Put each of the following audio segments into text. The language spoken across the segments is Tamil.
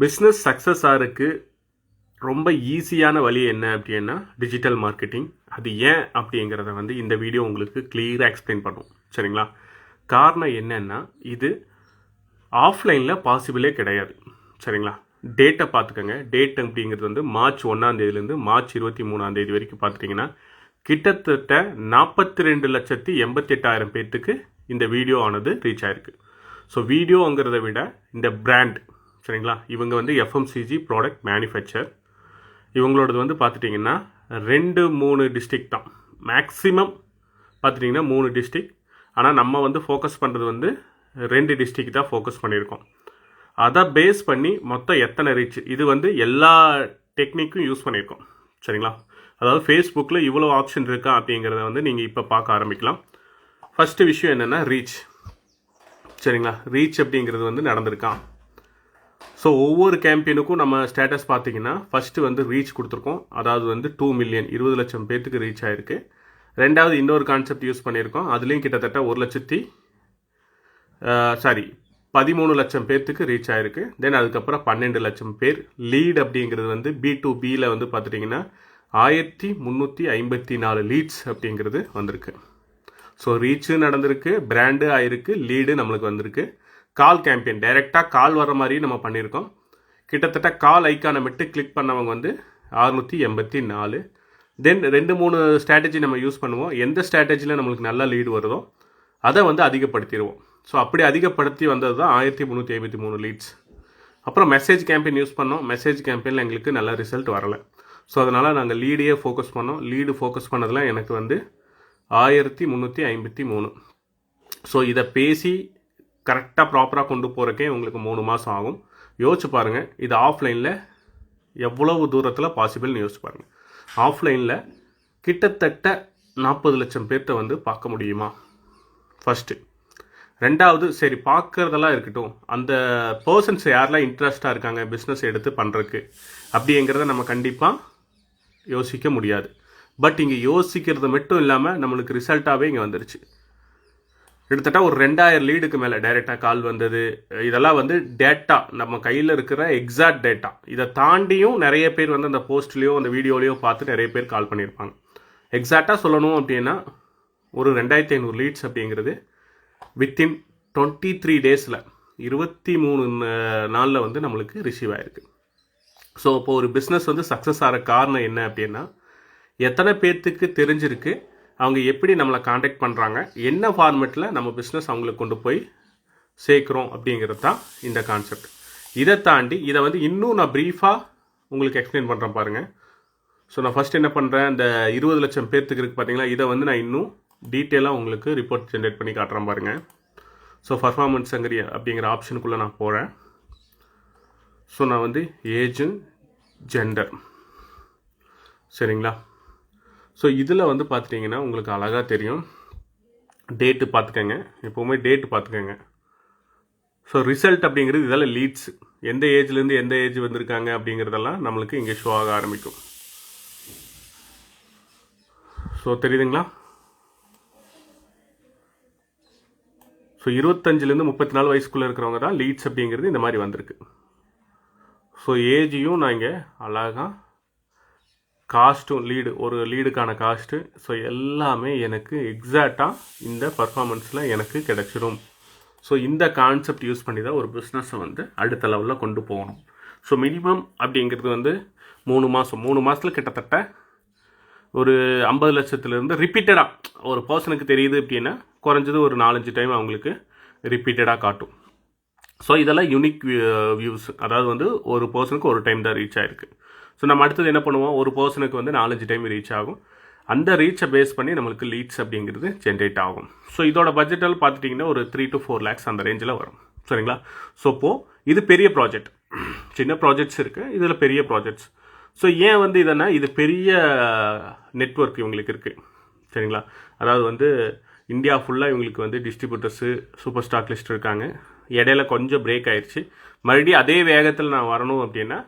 பிஸ்னஸ் சக்ஸஸ் ஆகிறதுக்கு ரொம்ப ஈஸியான வழி என்ன அப்படின்னா டிஜிட்டல் மார்க்கெட்டிங் அது ஏன் அப்படிங்கிறத வந்து இந்த வீடியோ உங்களுக்கு கிளியராக எக்ஸ்பிளைன் பண்ணும். சரிங்களா? காரணம் என்னன்னா இது ஆஃப்லைனில் பாசிபிளே கிடையாது. சரிங்களா? டேட்டை பார்த்துக்கோங்க. டேட் அப்படிங்கிறது வந்து மார்ச் ஒன்றாந்தேதியிலேருந்து மார்ச் இருபத்தி மூணாந்தேதி வரைக்கும் பார்த்துட்டிங்கன்னா கிட்டத்தட்ட நாற்பத்தி ரெண்டு லட்சத்தி எண்பத்தெட்டாயிரம் பேர்த்துக்கு இந்த வீடியோ ஆனது ரீச் ஆயிருக்கு. ஸோ வீடியோங்கிறத விட இந்த பிராண்ட் சரிங்களா? இவங்க வந்து எஃப்எம்சிஜி ப்ராடக்ட் மேனுஃபேக்சர் இவங்களோடது வந்து பார்த்துட்டிங்கன்னா ரெண்டு மூணு டிஸ்ட்ரிக் தான். மேக்ஸிமம் பார்த்துட்டிங்கன்னா மூணு டிஸ்ட்ரிக் ஆனால் நம்ம வந்து ஃபோக்கஸ் பண்ணுறது வந்து ரெண்டு டிஸ்ட்ரிக் தான் ஃபோக்கஸ் பண்ணியிருக்கோம். அதை பேஸ் பண்ணி மொத்தம் எத்தனை ரீச் இது வந்து எல்லா டெக்னிக்கும் யூஸ் பண்ணியிருக்கோம். சரிங்களா? அதாவது ஃபேஸ்புக்கில் இவ்வளோ ஆப்ஷன் இருக்கா அப்படிங்கிறத வந்து நீங்கள் இப்போ பார்க்க ஆரம்பிக்கலாம். ஃபஸ்ட்டு விஷயம் என்னென்னா ரீச் சரிங்களா? ரீச் அப்படிங்கிறது வந்து நடந்திருக்கான் ஸோ ஒவ்வொரு கேம்பெயினுக்கும் நம்ம ஸ்டேட்டஸ் பார்த்தீங்கன்னா ஃபஸ்ட்டு வந்து ரீச் கொடுத்துருக்கோம். அதாவது வந்து டூ மில்லியன் இருபது லட்சம் பேர்த்துக்கு ரீச் ஆயிருக்கு. ரெண்டாவது இன்னொரு கான்செப்ட் யூஸ் பண்ணியிருக்கோம். அதுலேயும் கிட்டத்தட்ட ஒரு லட்சத்தி சாரி பதிமூணு லட்சம் பேர்த்துக்கு ரீச் ஆயிருக்கு. தென் அதுக்கப்புறம் பன்னெண்டு லட்சம் பேர். லீட் அப்படிங்கிறது வந்து பி டு பியில் வந்து பார்த்துட்டிங்கன்னா ஆயிரத்தி முந்நூற்றி ஐம்பத்தி நாலு லீட்ஸ் அப்படிங்கிறது வந்திருக்கு. ஸோ ரீச்சு நடந்திருக்கு பிராண்டு ஆயிருக்கு லீடு நம்மளுக்கு வந்திருக்கு. Call campaign. டைரெக்டாக கால் வர மாதிரி நம்ம பண்ணியிருக்கோம். கிட்டத்தட்ட கால் ஐக்கானை மட்டும் கிளிக் பண்ணவங்க வந்து அறுநூற்றி எண்பத்தி நாலு. தென் ரெண்டு மூணு ஸ்ட்ராட்டஜி நம்ம யூஸ் பண்ணுவோம். எந்த ஸ்ட்ராட்டஜியில் நம்மளுக்கு நல்ல லீடு வருதோ அதை வந்து அதிகப்படுத்திடுவோம். ஸோ அப்படி அதிகப்படுத்தி வந்தது தான் ஆயிரத்தி முந்நூற்றி ஐம்பத்தி மூணு லீட்ஸ் அப்புறம் மெசேஜ் கேம்பெயின் யூஸ் பண்ணோம். மெசேஜ் கேம்பெயினில் எங்களுக்கு நல்ல ரிசல்ட் வரலை. ஸோ அதனால் நாங்கள் லீடையே ஃபோக்கஸ் பண்ணோம். லீடு ஃபோக்கஸ் பண்ணதில் எனக்கு வந்து ஆயிரத்தி முந்நூற்றி ஐம்பத்தி மூணு. ஸோ இதை பேசி கரெக்டாக ப்ராப்பராக கொண்டு போகிறக்கே உங்களுக்கு மூணு மாதம் ஆகும். யோசிச்சு பாருங்கள் இது ஆஃப்லைனில் எவ்வளவு தூரத்தில் பாசிபிள்னு யோசிச்சு பாருங்கள் ஆஃப்லைனில் கிட்டத்தட்ட நாற்பது லட்சம் பேர்த்த வந்து பார்க்க முடியுமா? ஃபஸ்ட்டு ரெண்டாவது சரி பார்க்குறதெல்லாம் இருக்கட்டும். அந்த பர்சன்ஸ் யாரெல்லாம் இன்ட்ரெஸ்டாக இருக்காங்க பிஸ்னஸ் எடுத்து பண்ணுறக்கு அப்படிங்கிறத நம்ம கண்டிப்பாக யோசிக்க முடியாது. பட் இங்கே யோசிக்கிறது மட்டும் இல்லாமல் நம்மளுக்கு ரிசல்ட்டாகவே இங்கே வந்துருச்சு. கிட்டத்தட்ட ஒரு ரெண்டாயிரம் லீடுக்கு மேலே டைரெக்டாக கால் வந்தது. இதெல்லாம் வந்து டேட்டா நம்ம கையில் இருக்கிற எக்ஸாக்ட் டேட்டா இதை தாண்டியும் நிறைய பேர் வந்து அந்த போஸ்ட்லேயோ அந்த வீடியோலையோ பார்த்து நிறைய பேர் கால் பண்ணியிருப்பாங்க. எக்ஸாக்டாக சொல்லணும் அப்படின்னா ஒரு ரெண்டாயிரத்தி ஐநூறு லீட்ஸ் அப்படிங்கிறது வித்தின் டுவெண்ட்டி த்ரீ டேஸில் இருபத்தி மூணு நாளில் வந்து நம்மளுக்கு ரிசீவ் ஆயிருக்கு. ஸோ இப்போ ஒரு பிஸ்னஸ் வந்து சக்ஸஸ் ஆகிற காரணம் என்ன அப்படின்னா எத்தனை பேர்த்துக்கு தெரிஞ்சிருக்கு? அவங்க எப்படி நம்மளை காண்டாக்ட் பண்ணுறாங்க என்ன ஃபார்மேட்டில் நம்ம பிஸ்னஸ் அவங்களுக்கு கொண்டு போய் சேர்க்குறோம் அப்படிங்கிறது தான் இந்த கான்செப்ட் இதை தாண்டி இதை வந்து இன்னும் நான் ப்ரீஃபாக உங்களுக்கு எக்ஸ்பிளைன் பண்ணுறேன் பாருங்கள் ஸோ நான் ஃபஸ்ட் என்ன பண்ணுறேன் இந்த இருபது லட்சம் பேர்த்துக்கு இருக்குது பார்த்தீங்களா இதை வந்து நான் இன்னும் டீட்டெயிலாக உங்களுக்கு ரிப்போர்ட் ஜென்ரேட் பண்ணி காட்டுறேன் பாருங்கள் ஸோ பர்ஃபார்மன்ஸுங்கிற அப்படிங்கிற ஆப்ஷனுக்குள்ளே நான் போகிறேன் ஸோ நான் வந்து ஏஜு ஜெண்டர் சரிங்களா? ஸோ இதில் வந்து பார்த்துட்டிங்கன்னா உங்களுக்கு அழகாக தெரியும். டேட்டு பார்த்துக்கங்க எப்போவுமே டேட்டு பார்த்துக்கங்க ஸோ ரிசல்ட் அப்படிங்கிறது இதெல்லாம் லீட்ஸ் எந்த ஏஜ்லேருந்து எந்த ஏஜ் வந்திருக்காங்க அப்படிங்கிறதெல்லாம் நம்மளுக்கு இங்கே ஷோ ஆக ஆரம்பிக்கும். ஸோ தெரியுதுங்களா? ஸோ இருபத்தஞ்சிலேருந்து முப்பத்தி நாலு வயசுக்குள்ளே இருக்கிறவங்க தான் லீட்ஸ் அப்படிங்கிறது இந்த மாதிரி வந்திருக்கு. ஸோ ஏஜையும் நான் இங்கே அழகாக காஸ்ட்டும் லீடு ஒரு லீடுக்கான காஸ்ட்டு ஸோ எல்லாமே எனக்கு எக்ஸாக்டாக இந்த பர்ஃபார்மன்ஸில் எனக்கு கிடச்சிரும். ஸோ இந்த கான்செப்ட் யூஸ் பண்ணி தான் ஒரு பிஸ்னஸை வந்து அடுத்த லெவலில் கொண்டு போகணும். ஸோ மினிமம் அப்படிங்கிறது வந்து மூணு மாதம் மூணு மாதத்தில் கிட்டத்தட்ட ஒரு ஐம்பது லட்சத்துலேருந்து ரிப்பீட்டடாக ஒரு பர்சனுக்கு தெரியுது அப்படின்னா குறைஞ்சது ஒரு நாலஞ்சு டைம் அவங்களுக்கு ரிப்பீட்டடாக காட்டும். ஸோ இதெல்லாம் யூனிக் வியூஸ் uh, அதாவது வந்து ஒரு பர்சனுக்கு ஒரு டைம் தான் ரீச் ஆயிருக்கு. ஸோ நம்ம அடுத்தது என்ன பண்ணுவோம்? ஒரு பர்சனுக்கு வந்து நாலஞ்சு டைம் ரீச் ஆகும். அந்த ரீச்சை பேஸ் பண்ணி நம்மளுக்கு லீட்ஸ் அப்படிங்கிறது ஜென்ரேட் ஆகும். ஸோ இதோட பட்ஜெட்டில் பார்த்துட்டிங்கன்னா ஒரு த்ரீ டு ஃபோர் லேக்ஸ் அந்த ரேஞ்சில் வரும். சரிங்களா? ஸோ இப்போது இது பெரிய ப்ராஜெக்ட் சின்ன ப்ராஜெக்ட்ஸ் இருக்குது இதில் பெரிய ப்ராஜெக்ட்ஸ் ஸோ ஏன் வந்து இதென்னா இது பெரிய நெட்ஒர்க் இவங்களுக்கு இருக்குது சரிங்களா? அதாவது வந்து இந்தியா ஃபுல்லாக இவங்களுக்கு வந்து டிஸ்ட்ரிபியூட்டர்ஸு சூப்பர் ஸ்டாக் லிஸ்ட் இருக்காங்க. இடையில கொஞ்சம் பிரேக் ஆயிடுச்சு மறுபடியும் அதே வேகத்தில் நான் வரணும் அப்படின்னா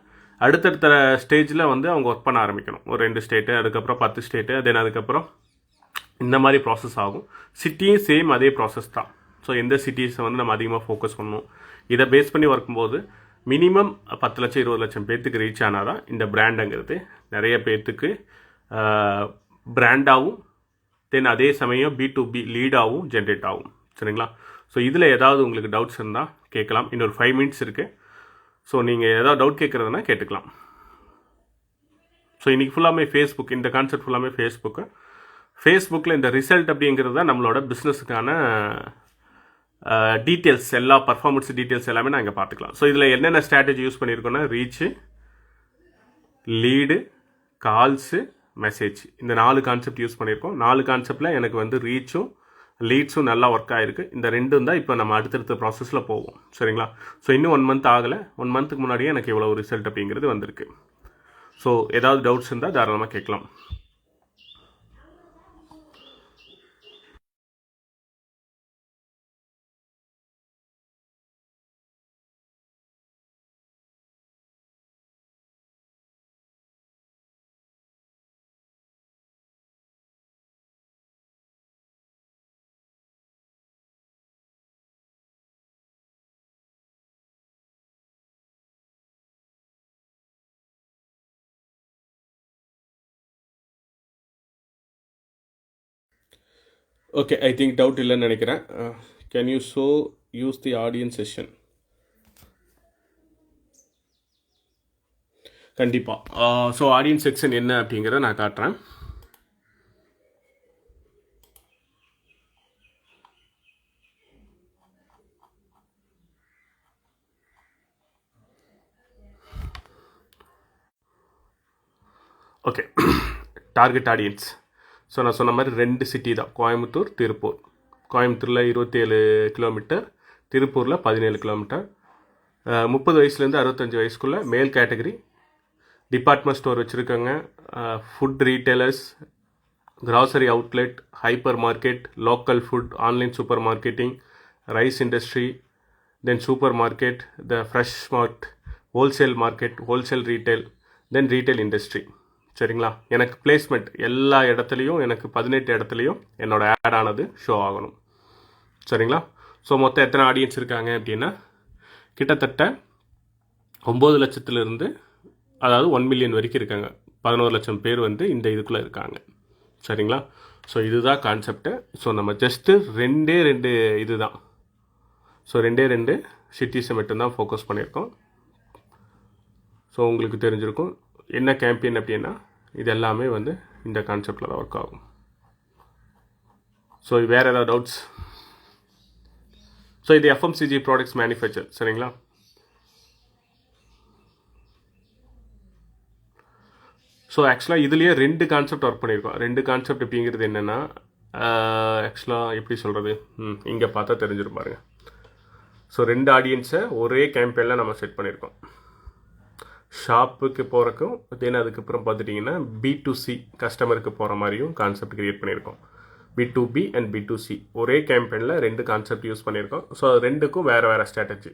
அடுத்தடுத்த ஸ்டேஜில் வந்து அவங்க ஒர்க் பண்ண ஆரம்பிக்கணும். ஒரு ரெண்டு ஸ்டேட்டு அதுக்கப்புறம் பத்து ஸ்டேட்டு தென் அதுக்கப்புறம் இந்த மாதிரி ப்ராசஸ் ஆகும். சிட்டியும் சேம் அதே ப்ராசஸ் தான். ஸோ எந்த சிட்டிஸை வந்து நம்ம அதிகமாக ஃபோக்கஸ் பண்ணணும்? இதை பேஸ் பண்ணி ஒர்க்கும்போது மினிமம் பத்து லட்சம் இருபது லட்சம் பேர்த்துக்கு ரீச் ஆனால் தான் இந்த பிராண்டுங்கிறது நிறைய பேர்த்துக்கு பிராண்டாகவும் தென் அதே சமயம் பி டு பி லீடாகவும் ஜென்ரேட் ஆகும். சரிங்களா? ஸோ இதில் ஏதாவது உங்களுக்கு டவுட்ஸ் இருந்தால் கேட்கலாம். இன்னொரு ஃபைவ் மினிட்ஸ் இருக்குது ஸோ நீங்கள் ஏதாவது டவுட் கேட்குறதுனா கேட்டுக்கலாம். ஸோ இன்றைக்கி ஃபுல்லாமே ஃபேஸ்புக் இந்த கான்செப்ட் ஃபுல்லாமே ஃபேஸ்புக்கு ஃபேஸ்புக்கில் இந்த ரிசல்ட் அப்படிங்கிறது தான் நம்மளோட பிஸ்னஸுக்கான டீட்டெயில்ஸ் எல்லா பர்ஃபார்மன்ஸ் டீட்டெயில்ஸ் எல்லாமே நான் இங்கே பார்த்துக்கலாம். ஸோ இதில் என்னென்ன ஸ்ட்ராட்டஜி யூஸ் பண்ணியிருக்கோன்னா ரீச்சு லீடு கால்ஸு மெசேஜ் இந்த நாலு கான்செப்ட் யூஸ் பண்ணியிருக்கோம் நாலு கான்செப்டில் எனக்கு வந்து ரீச்சும் லீட்ஸும் நல்லா ஒர்க் ஆகிருக்கு இந்த ரெண்டும் தான் இப்போ நம்ம அடுத்தடுத்த ப்ராசஸில் போவோம். சரிங்களா? ஸோ இன்னும் ஒன் மந்த் ஆகலை. ஒன் மந்த்துக்கு முன்னாடியே எனக்கு இவ்வளோ ரிசல்ட் அப்படிங்கிறது வந்திருக்கு. ஸோ ஏதாவது டவுட்ஸ் இருந்தால் தாராளமாக கேட்கலாம். ஓகே ஐ திங்க் டவுட் இல்லைன்னு நினைக்கிறேன். Can you show use the audience session கண்டிப்பாக ஸோ ஆடியன்ஸ் செக்ஷன் என்ன அப்படிங்கிறத நான் காட்டுறேன். ஓகே டார்கெட் ஆடியன்ஸ் ஸோ நான் சொன்ன மாதிரி ரெண்டு சிட்டி தான். கோயம்புத்தூர் திருப்பூர். கோயம்புத்தூரில் இருபத்தேழு கிலோமீட்டர் திருப்பூரில் பதினேழு கிலோமீட்டர் முப்பது வயசுலேருந்து அறுபத்தஞ்சு வயசுக்குள்ளே மேல் கேட்டகரி டிபார்ட்மெண்ட் ஸ்டோர் வச்சுருக்காங்க. Food retailers grocery outlet hyper market local food online super marketing rice industry then super market the fresh mart wholesale market wholesale retail then retail industry சரிங்களா? எனக்கு பிளேஸ்மெண்ட் எல்லா இடத்துலையும் எனக்கு பதினெட்டு இடத்துலையும் என்னோட ஆட் ஆனது ஷோ ஆகணும். சரிங்களா? ஸோ மொத்தம் எத்தனை ஆடியன்ஸ் இருக்காங்க அப்படின்னா கிட்டத்தட்ட ஒம்பது லட்சத்துலேருந்து அதாவது ஒன் மில்லியன் வரைக்கும் இருக்காங்க. பதினோரு லட்சம் பேர் வந்து இந்த இதுக்குள்ளே இருக்காங்க. சரிங்களா? ஸோ இதுதான் கான்செப்ட்டு ஸோ நம்ம ஜஸ்ட்டு ரெண்டே ரெண்டு இது தான் ஸோ ரெண்டே ரெண்டு சிட்டிஸை மட்டும்தான் ஃபோக்கஸ் பண்ணியிருக்கோம். ஸோ உங்களுக்கு தெரிஞ்சிருக்கும். என்ன கேம்பெயின் அப்படின்னா இது எல்லாமே வந்து இந்த கான்செப்டில் தான் ஒர்க் ஆகும். ஸோ வேறு ஏதாவது டவுட்ஸ் ஸோ இது எஃப்எம்சிஜி ப்ராடக்ட்ஸ் மேனுஃபேக்சர் சரிங்களா? ஸோ ஆக்சுவலாக இதுலேயே ரெண்டு கான்செப்ட் ஒர்க் பண்ணியிருக்கோம். ரெண்டு கான்செப்ட் அப்படிங்கிறது என்னென்னா ஆக்சுவலாக எப்படி சொல்கிறது ம் இங்கே பார்த்தா தெரிஞ்சிருப்பாருங்க ஸோ ரெண்டு ஆடியன்ஸை ஒரே கேம்பெயினில் நம்ம செட் பண்ணியிருக்கோம். ஷாப்புக்கு போகிறக்கும் தென் அதுக்கப்புறம் பார்த்துட்டிங்கன்னா பி டு சி கஸ்டமருக்கு போகிற மாதிரியும் கான்செப்ட் க்ரியேட் பண்ணியிருக்கோம். B to B and B to C ஒரே கேம்பெயினில் ரெண்டு கான்செப்ட் யூஸ் பண்ணியிருக்கோம். ஸோ அது ரெண்டுக்கும் வேறு வேறு ஸ்ட்ராட்டஜி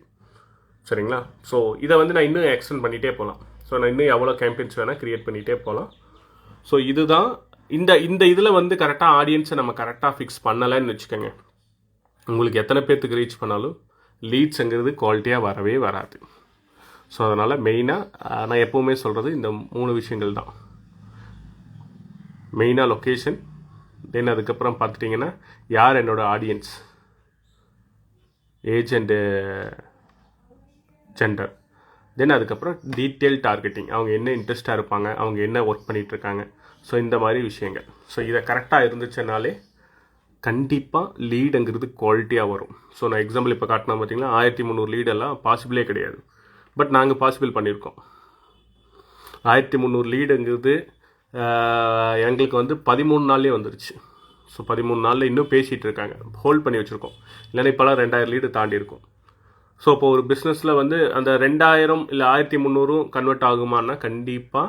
சரிங்களா? ஸோ இதை வந்து நான் இன்னும் எக்ஸ்டெண்ட் பண்ணிகிட்டே போகலாம் ஸோ நான் இன்னும் எவ்வளோ கேம்பெயின்ஸ் வேணால் க்ரியேட் பண்ணிகிட்டே போகலாம் ஸோ இதுதான். இந்த இந்த இதில் வந்து கரெக்டாக ஆடியன்ஸை நம்ம கரெக்டாக ஃபிக்ஸ் பண்ணலைன்னு வச்சுக்கோங்க. உங்களுக்கு எத்தனை பேர்த்துக்கு ரீச் பண்ணாலும் லீட்ஸுங்கிறது குவாலிட்டியாக வரவே வராது. ஸோ அதனால் மெயினாக நான் எப்போவுமே சொல்கிறது இந்த மூணு விஷயங்கள் தான். மெயினாக லொக்கேஷன் தென் அதுக்கப்புறம் பார்த்துட்டிங்கன்னா யார் என்னோடய audience age and gender then அதுக்கப்புறம் டீட்டெயில் டார்கெட்டிங் அவங்க என்ன இன்ட்ரெஸ்ட்டாக இருப்பாங்க அவங்க என்ன ஒர்க் பண்ணிகிட்ருக்காங்க ஸோ இந்த மாதிரி விஷயங்கள். ஸோ இதை கரெக்டாக இருந்துச்சுனாலே கண்டிப்பாக லீடுங்கிறது குவாலிட்டியாக வரும். ஸோ நான் எக்ஸாம்பிள் இப்போ காட்டினா பார்த்தீங்கன்னா ஆயிரத்தி முந்நூறு லீடெல்லாம் பாசிபிளே கிடையாது. பட் நாங்கள் பாசிபிள் பண்ணியிருக்கோம் ஆயிரத்தி முந்நூறு லீடுங்கிறது எங்களுக்கு வந்து பதிமூணு நாள்லேயே வந்துருச்சு. ஸோ பதிமூணு நாளில் இன்னும் பேசிகிட்டு இருக்காங்க. ஹோல்ட் பண்ணி வச்சுருக்கோம். இல்லைன்னா இப்போலாம் ரெண்டாயிரம் லீடு தாண்டி இருக்கும். ஸோ இப்போ ஒரு பிஸ்னஸில் வந்து அந்த ரெண்டாயிரம் இல்லை ஆயிரத்தி முந்நூறும் கன்வெர்ட் ஆகுமான்னா கண்டிப்பாக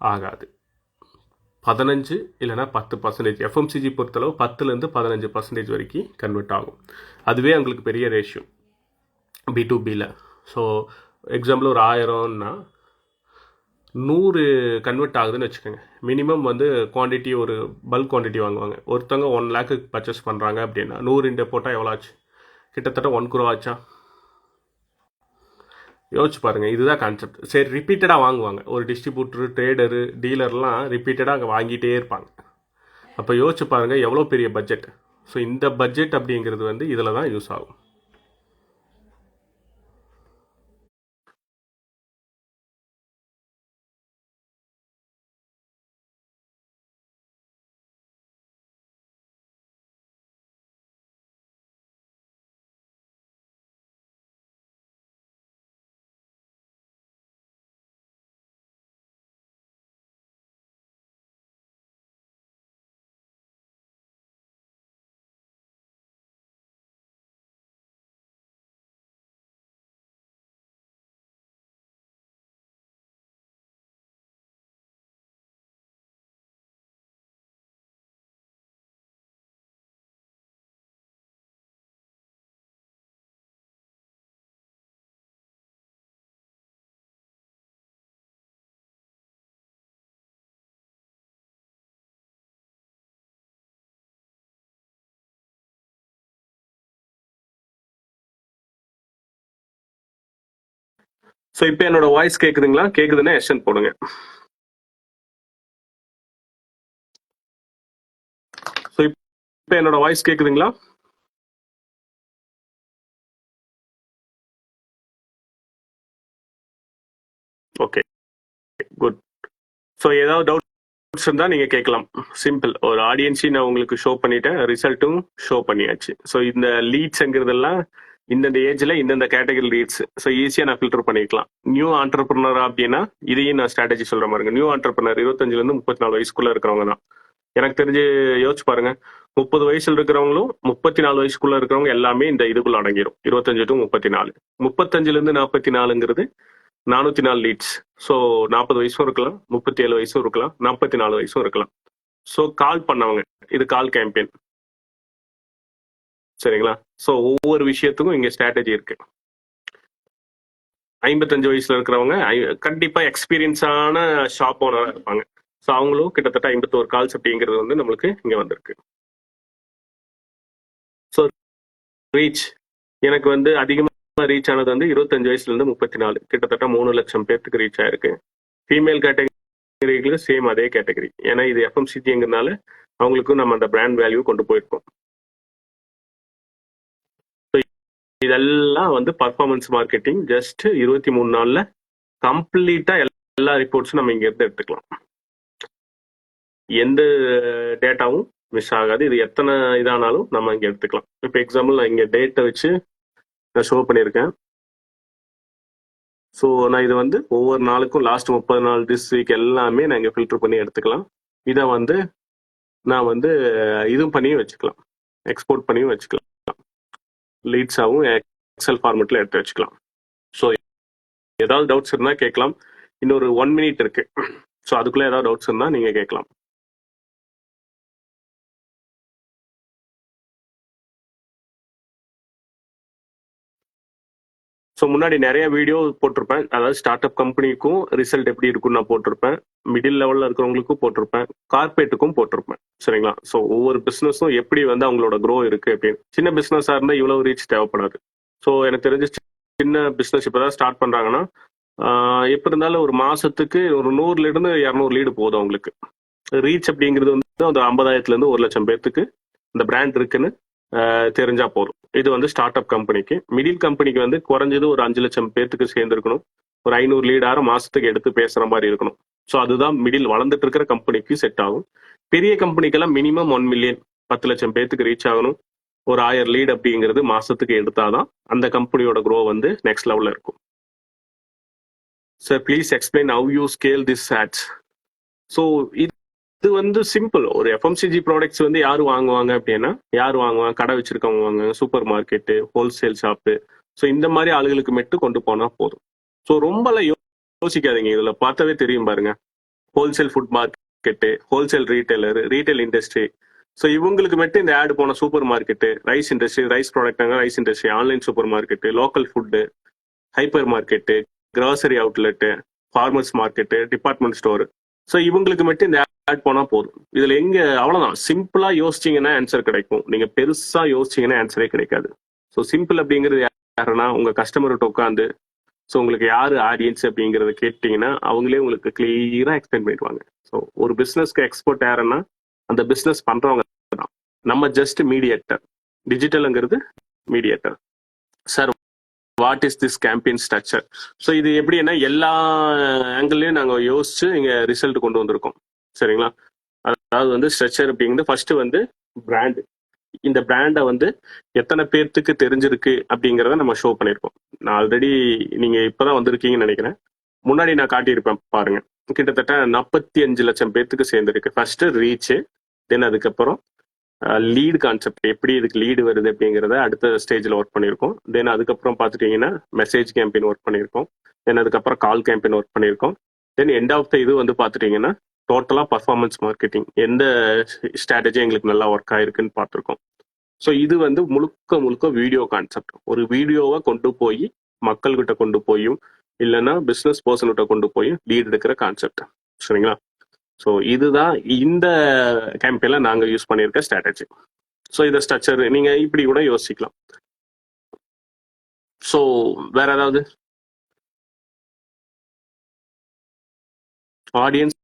ஆகாது. பதினஞ்சு இல்லைனா பத்து பர்சன்டேஜ் எஃப்எம்சிஜி பொறுத்தளவு பத்துலேருந்து பதினஞ்சு பர்சன்டேஜ் வரைக்கும் கன்வெர்ட் ஆகும். அதுவே அவங்களுக்கு பெரிய ரேஷியோ பி டு பியில் ஸோ எக்ஸாம்பிள் ஒரு ஆயிரம்னா நூறு கன்வெர்ட் ஆகுதுன்னு வச்சுக்கோங்க. மினிமம் வந்து குவான்டிட்டி ஒரு பல்க் குவான்டிட்டி வாங்குவாங்க. ஒருத்தவங்க ஒன் லேக்கு பர்ச்சேஸ் பண்ணுறாங்க அப்படின்னா நூறு இண்டே போட்டால் எவ்வளோ ஆச்சு? கிட்டத்தட்ட ஒன் குரோ ஆச்சா? யோசிச்சு பாருங்கள் இதுதான் கான்செப்ட் சரி ரிப்பீட்டடாக வாங்குவாங்க. ஒரு டிஸ்ட்ரிபியூட்டர் ட்ரேடரு டீலர்லாம் ரிப்பீட்டடாக அங்கே வாங்கிட்டே இருப்பாங்க. அப்போ யோசிச்சு பாருங்கள் எவ்வளோ பெரிய பட்ஜெட் ஸோ இந்த பட்ஜெட் அப்படிங்கிறது வந்து இதில் தான் யூஸ் ஆகும். ஸோ இப்போ என்னோட வாய்ஸ் கேட்குதுங்களா கேட்குதுன்னா எஸ்என் போடுங்க. ஸோ இப்போ என்னோட வாய்ஸ் கேட்குதுங்களா ஓகே குட் ஸோ ஏதாவது டவுட்ஸ் இருந்தால் நீங்கள் கேட்கலாம் சிம்பிள் ஒரு ஆடியன்ஸையும் நான் உங்களுக்கு ஷோ பண்ணிட்டேன். ரிசல்ட்டும் ஷோ பண்ணியாச்சு. ஸோ இந்த லீட்ஸுங்கிறதெல்லாம் இந்தந்த ஏஜ்ல இந்தந்த கேட்டகரி லீட்ஸ் ஸோ ஈஸியாக நான் ஃபில்டர் பண்ணிக்கலாம். நியூ ஆண்டர்பிரினர் அப்படின்னா இதையும் நான் ஸ்ட்ராட்டஜி சொல்ற மாதிரி நியூ ஆண்டர்பிரினர் இருபத்தஞ்சுல இருந்து முப்பத்தி நாலு வயசுக்குள்ள இருக்கிறவங்க தான். எனக்கு தெரிஞ்சு யோசிச்சு பாருங்க. முப்பது வயசுல இருக்கிறவங்களும் முப்பத்தி நாலு வயசுக்குள்ள இருக்கிறவங்க எல்லாமே இந்த இதுக்குள்ள அடங்கிடும் இருபத்தஞ்சு டு முப்பத்தி நாலு முப்பத்தஞ்சுல இருந்து நாற்பத்தி நாலுங்கிறது நானூத்தி நாலு லீட்ஸ் ஸோ நாற்பது வயசும் இருக்கலாம் முப்பத்தி ஏழு வயசும் இருக்கலாம் நாற்பத்தி நாலு வயசும் இருக்கலாம். ஸோ கால் பண்ணவங்க. இது கால் கேம்பெயின் சரிங்களா? ஸோ ஒவ்வொரு விஷயத்துக்கும் இங்க ஸ்ட்ராட்டஜி இருக்கு. ஐம்பத்தஞ்சு வயசுல இருக்கிறவங்க கண்டிப்பா எக்ஸ்பீரியன்ஸான ஷாப் ஓனராக இருப்பாங்க. ஸோ அவங்களும் கிட்டத்தட்ட ஐம்பத்தோரு கால்ஸ் அப்படிங்கிறது வந்து நம்மளுக்கு இங்கே வந்திருக்கு. ஸோ ரீச் எனக்கு வந்து அதிகமாக ரீச் ஆனது வந்து இருபத்தஞ்சு வயசுலேருந்து முப்பத்தி நாலு கிட்டத்தட்ட மூணு லட்சம் பேர்த்துக்கு ரீச் ஆயிருக்கு. ஃபீமேல் கேட்டகரிகளும் சேம் அதே கேட்டகரி ஏன்னா இது எஃப்எம்சிஜிங்கிறதுனால அவங்களுக்கும் நம்ம அந்த பிராண்ட் வேல்யூ கொண்டு போயிருக்கோம். இதெல்லாம் வந்து பர்ஃபார்மன்ஸ் மார்க்கெட்டிங் ஜஸ்ட் இருபத்தி மூணு நாள்ல கம்ப்ளீட்டா எல்லா ரிப்போர்ட்ஸும் நம்ம இங்க இருந்து எடுத்துக்கலாம். எந்த டேட்டாவும் மிஸ் ஆகாது. இது எத்தனை இதானாலும் நம்ம இங்க எடுத்துக்கலாம். இப்போ எக்ஸாம்பிள் நான் இங்க டேட்டை வச்சு நான் ஷோ பண்ணியிருக்கேன். ஸோ நான் இது வந்து ஒவ்வொரு நாளுக்கும் லாஸ்ட் முப்பது நாள் திஸ் வீக் எல்லாமே நான் இங்கே ஃபில்டர் பண்ணி எடுத்துக்கலாம். இதை வந்து நான் வந்து இதுவும் பண்ணியும் வச்சுக்கலாம். எக்ஸ்போர்ட் பண்ணியும் வச்சுக்கலாம். லீட்ஸாகவும் எக்ஸல் ஃபார்மெட்டில் எடுத்து வச்சுக்கலாம். ஸோ ஏதாவது டவுட்ஸ் இருந்தால் கேட்கலாம். இன்னொரு ஒன் மினிட் இருக்கு. ஸோ அதுக்குள்ளே ஏதாவது டவுட்ஸ் இருந்தால் நீங்கள் கேட்கலாம். ஸோ முன்னாடி நிறைய வீடியோ போட்டிருப்பேன். அதாவது ஸ்டார்ட் அப் கம்பெனிக்கும் ரிசல்ட் எப்படி இருக்குன்னு நான் போட்டிருப்பேன். மிடில் லெவலில் இருக்கிறவங்களுக்கும் போட்டிருப்பேன். கார்பரேட்டுக்கும் போட்டிருப்பேன். சரிங்களா? ஸோ ஒவ்வொரு பிஸ்னஸும் எப்படி வந்து அவங்களோட க்ரோ இருக்கு அப்படின்னு. சின்ன பிஸ்னஸாக இருந்தால் இவ்வளோ ரீச் தேவைப்படாது. ஸோ எனக்கு தெரிஞ்சு சின்ன பிஸ்னஸ் இப்போ தான் ஸ்டார்ட் பண்ணுறாங்கன்னா எப்படி இருந்தாலும் ஒரு மாதத்துக்கு ஒரு நூறுலேருந்து இரநூறு லீடு போதும் அவங்களுக்கு. ரீச் அப்படிங்கிறது வந்து அந்த ஐம்பதாயிரத்துலேருந்து ஒரு லட்சம் பேர்த்துக்கு இந்த பிராண்ட் இருக்குன்னு தெரிஞ்சா போதும். இது வந்து ஸ்டார்ட் அப் கம்பெனிக்கு மிடில் கம்பெனிக்கு வந்து குறைஞ்சது ஒரு அஞ்சு லட்சம் பேர்த்துக்கு சேர்ந்துருக்கணும். ஒரு ஐநூறு லீடாரம் மாசத்துக்கு எடுத்து பேசுற மாதிரி இருக்கணும். ஸோ அதுதான் மிடில் வளர்ந்துட்டு இருக்கிற கம்பெனிக்கு செட் ஆகும். பெரிய கம்பெனிக்கெல்லாம் மினிமம் ஒன் மில்லியன் பத்து லட்சம் பேர்த்துக்கு ரீச் ஆகணும். ஒரு ஆயிரம் லீட் அப்படிங்கிறது மாசத்துக்கு எடுத்தாதான் அந்த கம்பெனியோட க்ரோ வந்து நெக்ஸ்ட் லெவல்ல இருக்கும். Sir please explain how you scale this ads so இது இது வந்து சிம்பிள் ஒரு எஃப்எம்சிஜி ப்ராடக்ட்ஸ் வந்து யார் வாங்குவாங்க அப்படின்னா யார் வாங்குவாங்க? கடை வச்சிருக்கவங்க வாங்குவாங்க. Super market wholesale shop so இந்த மாதிரி ஆளுகளுக்கு மட்டும் கொண்டு போனால் போதும். ஸோ ரொம்பலாம் யோசிக்காதீங்க. இதில் பார்த்தாவே தெரியும் பாருங்க. Wholesale food market wholesale retailer retail industry so இவங்களுக்கு மட்டும் இந்த ஆடு போன super market rice industry rice product rice industry online super market local food hyper market grocery outlet farmers market department store so இவங்களுக்கு மட்டும் இந்த ஆட் போனா போதும். இதுல எங்க அவ்வளவுதான். சிம்பிளா யோசிச்சீங்கன்னா ஆன்சர் கிடைக்கும். நீங்க பெருசா யோசிச்சீங்கன்னா ஆன்சரே கிடைக்காது. ஸோ சிம்பிள் அப்படிங்கிறது யாருன்னா உங்க கஸ்டமர்கிட்ட உட்காந்து ஸோ உங்களுக்கு யார் ஆடியன்ஸ் அப்படிங்கிறத கேட்டிங்கன்னா அவங்களே உங்களுக்கு கிளியராக எக்ஸ்பிளைன் பண்ணிடுவாங்க. ஸோ ஒரு பிஸ்னஸ்க்கு எக்ஸ்போர்ட் யாருன்னா அந்த பிஸ்னஸ் பண்ணுறவங்க தான். நம்ம just mediator டிஜிட்டலுங்கிறது mediator sir what is this campaign structure so இது எப்படின்னா எல்லா ஆங்கிள்லையும் நாங்கள் யோசிச்சு இங்கே ரிசல்ட் கொண்டு வந்திருக்கோம். சரிங்களா? அதாவது வந்து ஸ்ட்ரக்சர் அப்படிங்கிறது ஃபர்ஸ்ட் வந்து பிராண்டு இந்த பிராண்டை வந்து எத்தனை பேர்த்துக்கு தெரிஞ்சிருக்கு அப்படிங்கிறத நம்ம ஷோ பண்ணியிருக்கோம். நான் ஆல்ரெடி நீங்கள் இப்போ தான் வந்திருக்கீங்கன்னு நினைக்கிறேன். முன்னாடி நான் காட்டியிருப்பேன் பாருங்க. கிட்டத்தட்ட நாற்பத்தி அஞ்சு லட்சம் பேர்த்துக்கு சேர்ந்துருக்கு. ஃபர்ஸ்ட் ரீச்சு தென் அதுக்கப்புறம் லீடு கான்செப்ட் எப்படி இதுக்கு லீடு வருது அப்படிங்கிறத அடுத்த ஸ்டேஜில் ஒர்க் பண்ணியிருக்கோம். தென் அதுக்கப்புறம் பார்த்துட்டிங்கன்னா மெசேஜ் கேம்பெயின் ஒர்க் பண்ணியிருக்கோம். தென் அதுக்கப்புறம் கால் கேம்பெயின் ஒர்க் பண்ணியிருக்கோம். தென் எண்ட் ஆஃப் த இது வந்து பார்த்துட்டிங்கன்னா டோட்டலாக பர்ஃபார்மன்ஸ் மார்க்கெட்டிங் எந்த ஸ்ட்ராட்டஜி எங்களுக்கு நல்லா ஒர்க் ஆயிருக்குன்னு பார்த்துருக்கோம். ஸோ இது வந்து முழுக்க முழுக்க வீடியோ கான்செப்ட் ஒரு வீடியோவை கொண்டு போய் மக்கள்கிட்ட கொண்டு போயும் இல்லைன்னா பிஸ்னஸ் பர்சன்கிட்ட கொண்டு போய் லீட் எடுக்கிற கான்செப்ட் சரிங்களா? ஸோ இதுதான் இந்த கேம்பெயினில் நாங்கள் யூஸ் பண்ணியிருக்க ஸ்ட்ராட்டஜி ஸோ இதை ஸ்ட்ரக்சர் நீங்கள் இப்படி கூட யோசிக்கலாம். ஸோ வேற ஏதாவது? Audience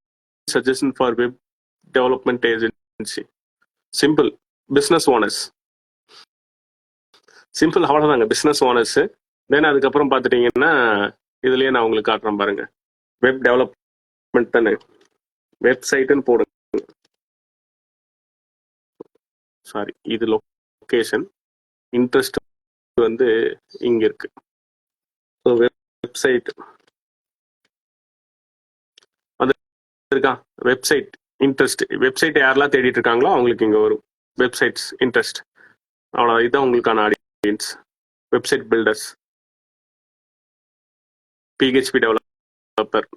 suggestion for web development agency simple business owners simple அவ்வளோதாங்க பிஸ்னஸ் ஓனர்ஸ் தென் அதுக்கப்புறம் பார்த்துட்டிங்கன்னா இதுலயே நான் உங்களுக்கு காட்டுறேன் பாருங்க. வெப் டெவலப்மெண்ட் தானே வெப்சைட்டுன்னு போடுங்க. சாரி இது லொக்கேஷன் இன்ட்ரெஸ்ட் வந்து இங்க இருக்கு. ஸோ வெப்சைட் இருக்கா? வெப்சைட் இன்ட்ரெஸ்ட் வெப்சைட் யாரெல்லாம் தேடிட்டு இருக்காங்களோ அவங்களுக்கு இங்க வரும். வெப்சைட்ஸ் இன்ட்ரெஸ்ட் அவ்வளோ இதுதான் உங்களுக்கான audience website builders PHP developer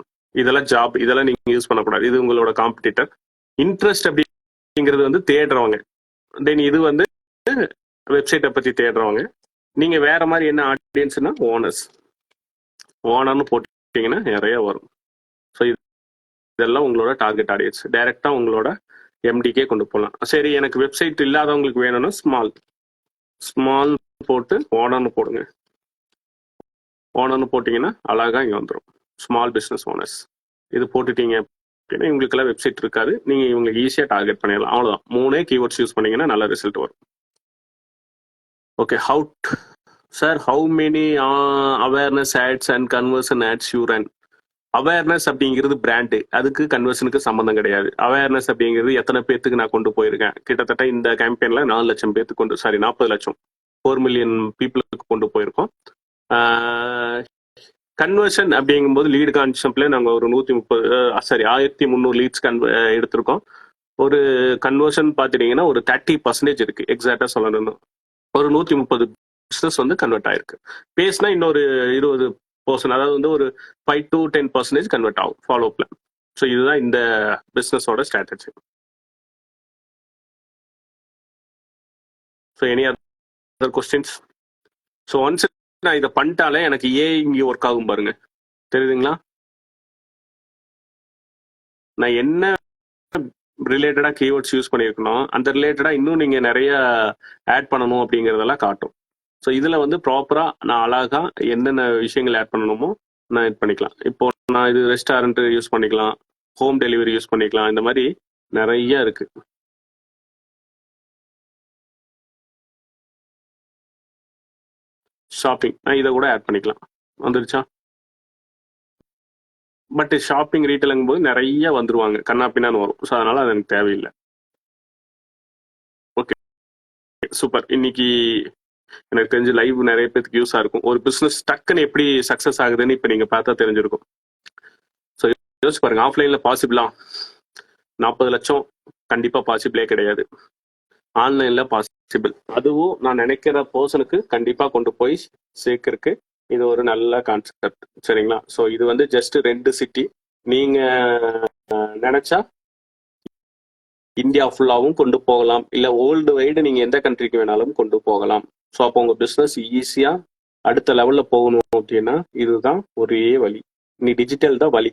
இதெல்லாம் ஜாப் இதெல்லாம் நீங்க யூஸ் பண்ணக்கூடாது. இது உங்களோட காம்படிட்டர் இன்ட்ரெஸ்ட் அப்படிங்கிறது வந்து தேடுறவங்க. தென் இது வந்து வெப்சைட்டை பத்தி தேடுறவங்க. நீங்க வேற மாதிரி என்ன ஆடியன்ஸ்னா ஓனர்ஸ் ஓனர்னு போட்டீங்கன்னா நிறைய வரும். ஸோ இதெல்லாம் உங்களோட டார்கெட் ஆடியன்ஸ் டைரக்டா உங்களோட எம்டிக்கே கொண்டு போகலாம் சரி எனக்கு வெப்சைட் இல்லாதவங்களுக்கு வேணும்னா ஸ்மால் ஸ்மால் போட்டு ஓனர்னு போடுங்க. ஓனர்னு போட்டிங்கன்னா அழகாக இங்கே வந்துடும் ஸ்மால் பிஸ்னஸ் ஓனர்ஸ் இது போட்டுட்டீங்க அப்படின்னா இவங்களுக்கெல்லாம் வெப்சைட் இருக்காது. நீங்கள் இவங்களுக்கு ஈஸியாக டார்கெட் பண்ணிடலாம். அவ்வளோதான் மூணே கீவேர்ட்ஸ் யூஸ் பண்ணீங்கன்னா நல்ல ரிசல்ட் வரும். Okay how sir how many awareness ads and conversion ads you run awareness அப்படிங்கிறது பிராண்டு அதுக்கு கன்வர்ஷனுக்கு சம்மந்தம் கிடையாது. அவேர்னஸ் அப்படிங்கிறது எத்தனை பேர்த்துக்கு நான் கொண்டு போயிருக்கேன்? கிட்டத்தட்ட இந்த கேம்பெயின்ல நாலு லட்சம் பேத்துக்கு கொண்டு சாரி நாற்பது லட்சம் ஃபோர் மில்லியன் பீப்புளுக்கு கொண்டு போயிருக்கோம். கன்வர்ஷன் அப்படிங்கும்போது லீடு கான்செப்ட்ல நாங்கள் ஒரு நூற்றி முப்பது சாரி ஆயிரத்தி முந்நூறு லீட்ஸ் கன் எடுத்திருக்கோம். ஒரு கன்வர்ஷன் பார்த்துட்டீங்கன்னா ஒரு தேர்ட்டி பர்சன்டேஜ் இருக்கு. எக்ஸாக்டாக சொல்லணும்னு. ஒரு நூற்றி முப்பது பிஸ்னஸ் வந்து கன்வெர்ட் ஆயிருக்கு. பேஸ்னா இன்னொரு இருபது பர்சன்ட் அதாவது வந்து ஒரு five to ten percentage convert ஆகும். ஃபாலோ பிளான் ஸோ இதுதான் இந்த பிஸ்னஸோட strategy so any other questions so once நான் இதை பண்ணிட்டாலே எனக்கு ஏ இங்கே ஒர்க் ஆகும் பாருங்க. தெரியுதுங்களா? நான் என்ன ரிலேட்டடாக கீவேர்ட்ஸ் யூஸ் பண்ணியிருக்கணும் அந்த ரிலேட்டடாக இன்னும் நீங்கள் நிறைய ஆட் பண்ணணும் அப்படிங்கிறதெல்லாம் காட்டும். ஸோ இதில் வந்து ப்ராப்பராக நான் அழகாக என்னென்ன விஷயங்கள் ஆட் பண்ணணுமோ நான் ஆட் பண்ணிக்கலாம். இப்போ நான் இது ரெஸ்டாரண்ட் யூஸ் பண்ணிக்கலாம் ஹோம் டெலிவரி யூஸ் பண்ணிக்கலாம் இந்த மாதிரி நிறைய இருக்கு. ஷாப்பிங் நான் இதை கூட ஆட் பண்ணிக்கலாம். வந்துருச்சா? பட் ஷாப்பிங் ரீட்டைலுங்கும் போது நிறைய வந்துருவாங்க. கண்ணாப்பின்னான்னு வரும். ஸோ அதனால அது எனக்கு தேவையில்லை. ஓகே சூப்பர் இன்னைக்கு எனக்கு தெரிஞ்சு லைவ் நிறைய பேருக்கு யூஸாக இருக்கும். ஒரு பிஸ்னஸ் டக்குன்னு எப்படி சக்ஸஸ் ஆகுதுன்னு இப்போ நீங்கள் பார்த்தா தெரிஞ்சிருக்கும். ஸோ யோசிச்சு பாருங்க. ஆஃப்லைனில் பாசிபிளா நாற்பது லட்சம் கண்டிப்பாக பாசிபிளே கிடையாது. ஆன்லைனில் பாசிபிள் அதுவும் நான் நினைக்கிற பர்சனுக்கு கண்டிப்பாக கொண்டு போய் சேர்க்கறதுக்கு இது ஒரு நல்ல கான்செப்ட் சரிங்களா? ஸோ இது வந்து ஜஸ்ட் ரெண்டு சிட்டி நீங்கள் நினச்சா இந்தியா ஃபுல்லாகவும் கொண்டு போகலாம். இல்லை வேர்ல்டு வைடு நீங்கள் எந்த கண்ட்ரிக்கு வேணாலும் கொண்டு போகலாம். ஸோ அப்போ உங்கள் பிஸ்னஸ் ஈஸியாக அடுத்த லெவலில் போகணும் அப்படின்னா இதுதான் ஒரே வழி. நீ டிஜிட்டல் தான் வழி.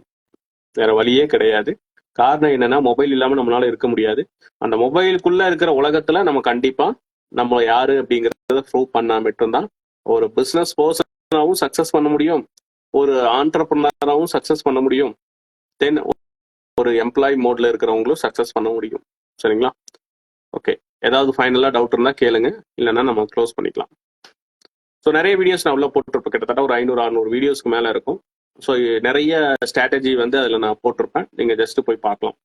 வேற வழியே கிடையாது. காரணம் என்னன்னா மொபைல் இல்லாமல் நம்மளால இருக்க முடியாது. அந்த மொபைலுக்குள்ள இருக்கிற உலகத்துல நம்ம கண்டிப்பா நம்ம யாரு அப்படிங்கறத ப்ரூவ் பண்ணா மட்டும்தான் ஒரு பிசினஸ் பர்சனாவும் சக்சஸ் பண்ண முடியும். ஒரு ஆண்டர்பனராகவும் சக்ஸஸ் பண்ண முடியும். தென் ஒரு எம்ப்ளாய் மோட்ல இருக்கிறவங்களும் சக்ஸஸ் பண்ண முடியும். சரிங்களா? ஓகே ஏதாவது ஃபைனலாக டவுட் இருந்தால் கேளுங்க. இல்லைன்னா நம்ம க்ளோஸ் பண்ணிக்கலாம். ஸோ நிறைய வீடியோஸ் நான் உள்ள போட்டிருப்பேன். கிட்டத்தட்ட ஒரு ஐநூறு அறுநூறு வீடியோஸ்க்கு மேலே இருக்கும். ஸோ நிறைய ஸ்ட்ராட்டஜி வந்து அதில் நான் போட்டிருப்பேன். நீங்கள் ஜஸ்ட் போய் பார்க்கலாம்.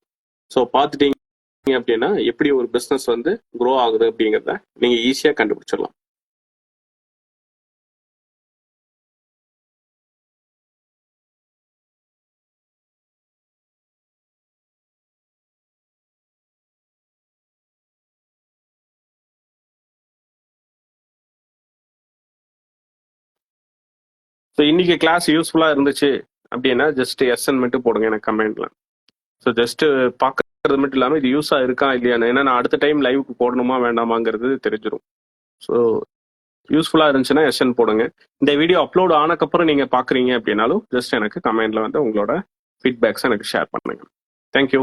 ஸோ பார்த்துட்டீங்க அப்படின்னா எப்படி ஒரு பிஸ்னஸ் வந்து க்ரோ ஆகுது அப்படிங்கிறத நீங்கள் ஈஸியாக கண்டுபிடிச்சிடலாம். ஸோ இன்னைக்கு கிளாஸ் யூஸ்ஃபுல்லாக இருந்துச்சு அப்படின்னா ஜஸ்ட் எஸ்என் மட்டும் போடுங்க எனக்கு கமெண்ட்ல ஸோ ஜஸ்ட் பார்க்கறது மட்டும் இல்லாமல் இது யூஸாக இருக்கா இல்லையான்னு ஏன்னா நான் அடுத்த டைம் லைவுக்கு போடணுமா வேண்டாமாங்கிறது தெரிஞ்சிடும் ஸோ யூஸ்ஃபுல்லாக இருந்துச்சுன்னா எஸ்என் போடுங்க. இந்த வீடியோ அப்லோட் ஆனக்கப்புறம் நீங்கள் பார்க்குறீங்க அப்படின்னாலும் ஜஸ்ட் எனக்கு கமெண்ட்ல வந்து உங்களோட ஃபீட்பேக்ஸ் எனக்கு ஷேர் பண்ணுங்க. தேங்க்யூ